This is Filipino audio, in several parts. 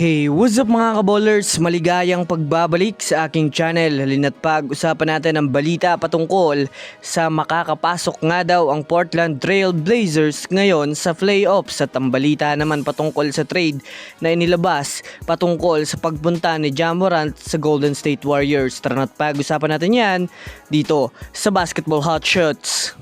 Hey, what's up mga kaballers? Maligayang pagbabalik sa aking channel. Halina't pag-usapan natin ang balita patungkol sa makakapasok nga daw ang Portland Trail Blazers ngayon sa playoffs at ang balita naman patungkol sa trade na inilabas patungkol sa pagpunta ni Jamorant sa Golden State Warriors. Tara na't pag-usapan natin yan dito sa Basketball Hot Shots.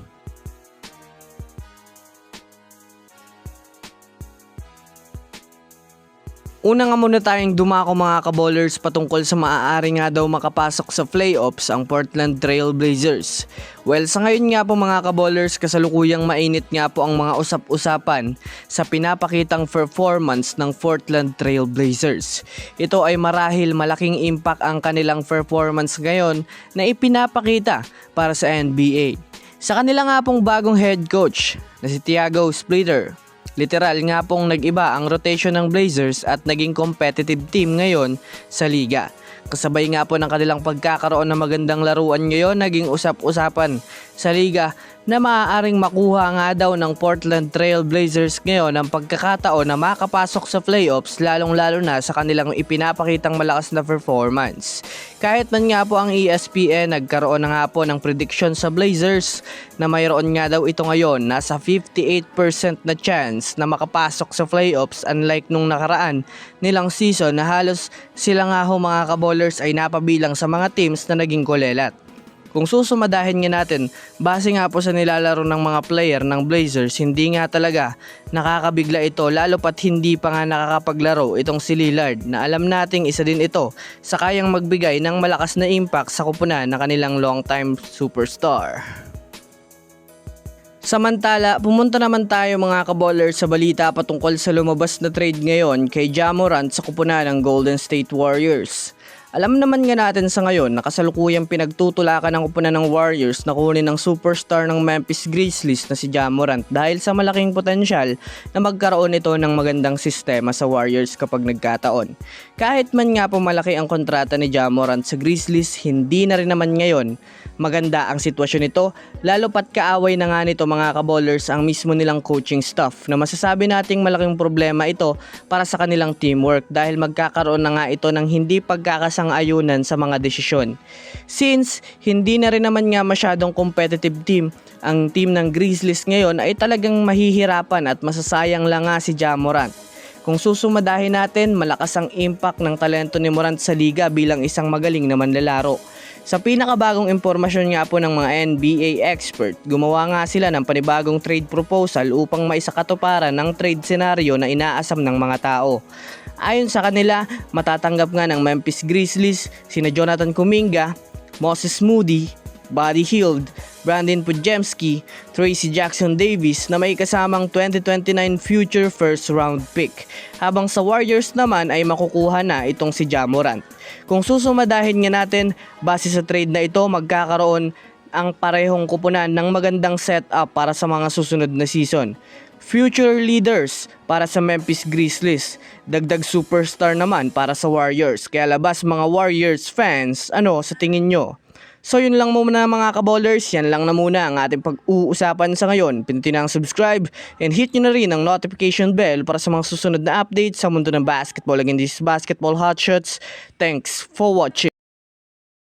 Una nga muna tayong dumako mga kaballers patungkol sa maaari nga daw makapasok sa playoffs ang Portland Trail Blazers. Well, sa ngayon nga po mga kaballers, kasalukuyang mainit nga po ang mga usap-usapan sa pinapakitang performance ng Portland Trail Blazers. Ito ay marahil malaking impact ang kanilang performance ngayon na ipinapakita para sa NBA. Sa kanila nga pong bagong head coach na si Thiago Splitter, Literal nga pong nag-iba ang rotation ng Blazers at naging competitive team ngayon sa liga. Kasabay nga po ng kanilang pagkakaroon ng magandang laruan ngayon, naging usap-usapan sa liga na maaaring makuha nga daw ng Portland Trail Blazers ngayon ang pagkakataon na makapasok sa playoffs lalong-lalo na sa kanilang ipinapakitang malakas na performance. Kahit man nga po ang ESPN nagkaroon na nga po ng prediction sa Blazers na mayroon nga daw ito ngayon nasa 58% na chance na makapasok sa playoffs unlike nung nakaraan nilang season na halos sila nga ho mga kaballers ay napabilang sa mga teams na naging kulelat. Kung susumadahin nga natin, base nga po sa nilalaro ng mga player ng Blazers, hindi nga talaga nakakabigla ito lalo pat hindi pa nga nakakapaglaro itong si Lillard na alam nating isa din ito sa kayang magbigay ng malakas na impact sa kupunan na kanilang long-time superstar. Samantala, pumunta naman tayo mga kaballers sa balita patungkol sa lumabas na trade ngayon kay Jamorant sa kupunan ng Golden State Warriors. Alam naman nga natin sa ngayon na kasalukuyang pinagtutulakan ng kupunan ng Warriors na kunin ng superstar ng Memphis Grizzlies na si Jamorant dahil sa malaking potensyal na magkaroon ito ng magandang sistema sa Warriors kapag nagkataon. Kahit man nga po malaki ang kontrata ni Jamorant sa Grizzlies, hindi na rin naman ngayon maganda ang sitwasyon nito lalo pat kaaway na nga nito mga kaballers ang mismo nilang coaching staff na masasabi nating malaking problema ito para sa kanilang teamwork dahil magkakaroon na nga ito ng hindi pagkakasang-ayunan sa mga desisyon. Since hindi na rin naman nga masyadong competitive team ang team ng Grizzlies ngayon ay talagang mahihirapan at masasayang lang nga si Jamorant. Kung susumadahin natin, malakas ang impact ng talento ni Morant sa liga bilang isang magaling na manlalaro. Sa pinakabagong impormasyon nga po ng mga NBA expert, gumawa nga sila ng panibagong trade proposal upang maisakatuparan ng trade scenario na inaasam ng mga tao. Ayon sa kanila, matatanggap nga ng Memphis Grizzlies sina Jonathan Kuminga, Moses Moody, Buddy Hield, Brandon Pujemski, Tracy Jackson Davis na may kasamang 2029 future first round pick. Habang sa Warriors naman ay makukuha na itong si Jamorant. Kung susumadahin nga natin, base sa trade na ito magkakaroon ang parehong kupunan ng magandang setup para sa mga susunod na season. Future leaders para sa Memphis Grizzlies. Dagdag superstar naman para sa Warriors. Kaya labas mga Warriors fans, ano sa tingin nyo? So yun lang muna mga kaballers, yan lang na muna ang ating pag-uusapan sa ngayon. Pindutin ang subscribe and hit nyo na rin ang notification bell para sa mga susunod na updates sa mundo ng basketball. Again, this is Basketball Hotshots. Thanks for watching.